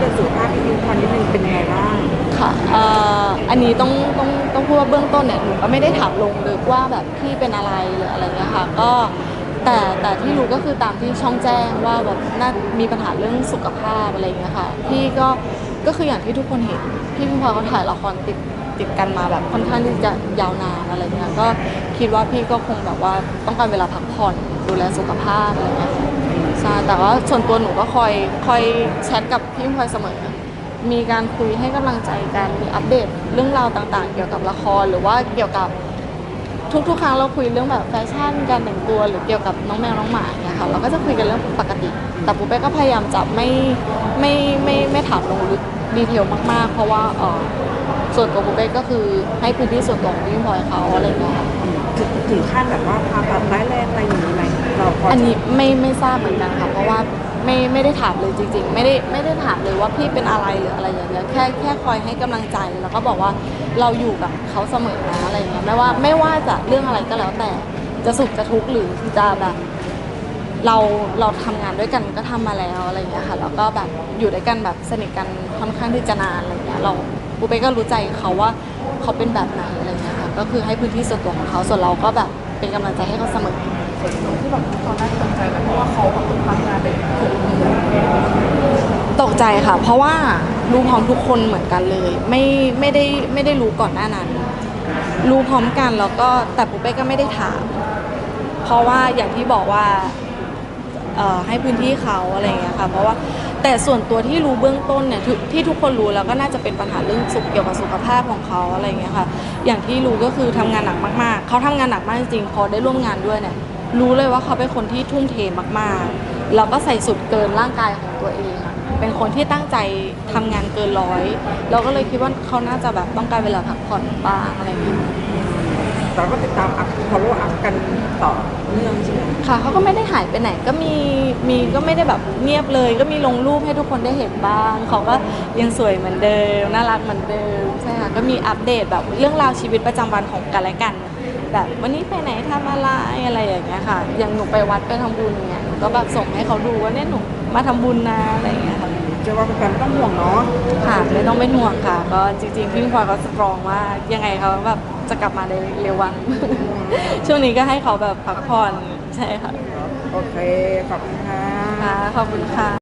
เรื่สุขภาพพี่พิมพรนิดนึงเป็นยังไงบ้างค่ะเอ่ออันนี้ต้องต้องต้องพูดว่าเบื้องต้นเนี่ยหนูก็ไม่ได้ถามลงลึกว่าแบบพี่เป็นอะไรหรืออะไรเงี้ยค่ะก็แต่แต่ที่รู้ก็คือตามที่ช่องแจ้งว่าแบบน่ามีปัญหาเรื่องสุขภาพอะไรเงี้ยค่ะพี่ก็ก็คืออย่างที่ทุกคนเห็นพี่พิมพาเขาถ่ายละครติดติดกันมาแบบค่อนข้างที่จะยาวนานอะไรเงี้ยก็คิดว่าพี่ก็คงแบบว่าต้องการเวลาพักผ่อนดูแลสุขภาพอะไรเงี้ย ใช่แต่ว่าส่วนตัวหนูก็คอยคอยแชทกับพี่พิมพลอยเสมอ มีการคุยให้กำลังใจกันมีอัปเดตเรื่องราวต่างๆ เกี่ยวกับละครหรือว่าเกี่ยวกับทุกๆ ครั้งเราคุยเรื่องแบบแฟชั่นการแต่งตัวหรือเกี่ยวกับน้องแมวน้องหมาเนี่ยค่ะเราก็จะคุยกันเรื่องปกติ แต่ปุ๊บเป้ก็พยายามจะไม่ไม่ไม่ไม่ถามลงลึกดีเทลมากๆ เพราะว่าเออส่วนตัวปุ๊บเป้ก็คือให้พื้นที่ส่วนตัวของพี่พลอยเขาอะไรอย่างเงี้ยค่ะ ถึงถึงขั้นแบบว่าพาตัดร้ายแรงอะไรอย่างนี้ไหม อันนี้ไม่ไม่ทราบเหมือนกันค่ะเพราะว่าไม่ไม่ได้ถามเลยจริง ๆ ไม่ได้ไม่ได้ถามเลยว่าพี่เป็นอะไรหรืออะไรอย่างเงี้ยแค่แค่คอยให้กำลังใจแล้วก็บอกว่าเราอยู่กับเขาเสมอนะอะไรเงี้ยไม่ว่าไม่ว่าจะเรื่องอะไรก็แล้วแต่จะสุขจะทุกข์หรือจะแบบเราเราทำงานด้วยกันก็ทำมาแล้วอะไรเงี้ยค่ะแล้วก็แบบอยู่ด้วยกันแบบสนิทกันค่อนข้างที่จะนานอะไรเงี้ยเราปูเป้ก็รู้ใจเขาว่าเขาเป็นแบบไหนอะไรเงี้ยค่ะก็คือให้พื้นที่ส่วนตัวของเขาส่วนเราก็แบบเป็นกำลังใจให้เขาเสมอ ที่แบบตอนแรกตกใจนะเพราะว่าเขาแบบทำงานเป็นหกเดือนตกใจค่ะ เพราะว่ารู้พร้อมทุกคนเหมือนกันเลย ไม่ไม่ได้ไม่ได้รู้ก่อนหน้านั้น รู้พร้อมกันแล้วก็แต่ปุ๊บเป้ก็ไม่ได้ถาม เพราะว่าอย่างที่บอกว่าให้พื้นที่เขาอะไรอย่างเงี้ยค่ะ เพราะว่าแต่ส่วนตัวที่รู้เบื้องต้นเนี่ยที่ทุกคนรู้แล้วก็น่าจะเป็นปัญหาเรื่องสุขเกี่ยวกับสุขภาพของเขาอะไรอย่างเงี้ยค่ะ อย่างที่รู้ก็คือทำงานหนักมากๆเขาทำงานหนักมากจริงพอได้ร่วมงานด้วยเนี่ย รู้เลยว่าเขาเป็นคนที่ทุ่มเทมากๆ แล้วก็ใส่สุดเกินร่างกายของตัวเองอะเป็นคนที่ตั้งใจทำงานเกินร้อย เราก็เลยคิดว่าเขาน่าจะแบบต้องการเวลาพักผ่อนบ้างอะไรอย่างเงี้ย แต่ก็ติดตามอัพฟอลโล่อัพกันต่อเนื่องใช่ไหมค่ะเขาก็ไม่ได้หายไปไหนก็มีมีก็ไม่ได้แบบเงียบเลย ก็มีลงรูปให้ทุกคนได้เห็นบ้างเขาก็ยังสวยเหมือนเดิมน่ารักเหมือนเดิมใช่ค่ะก็มีอัปเดตแบบเรื่องราวชีวิตประจำวันของกันและกัน แบบวันนี้ไปไหนทำอะไรอะไรอย่างเงี้ยค่ะอย่างหนูไปวัดไปทำบุญเนี่ยหนูก็แบบส่งให้เขาดูว่าเนี่ยหนูมาทำบุญนะอะไรอย่างเงี้ยค่ะ เชื่อว่าแฟนๆไม่ต้องห่วงเนาะค่ะไม่ต้องเป็นห่วงค่ะ ก็จริงๆพี่พลอยเขาสตรองมากยังไงเขาแบบจะกลับมาในเร็ววัน ช่วงนี้ก็ให้เขาแบบพักผ่อนใช่ค่ะ โอเค ขอบคุณค่ะ ค่ะ ขอบคุณค่ะ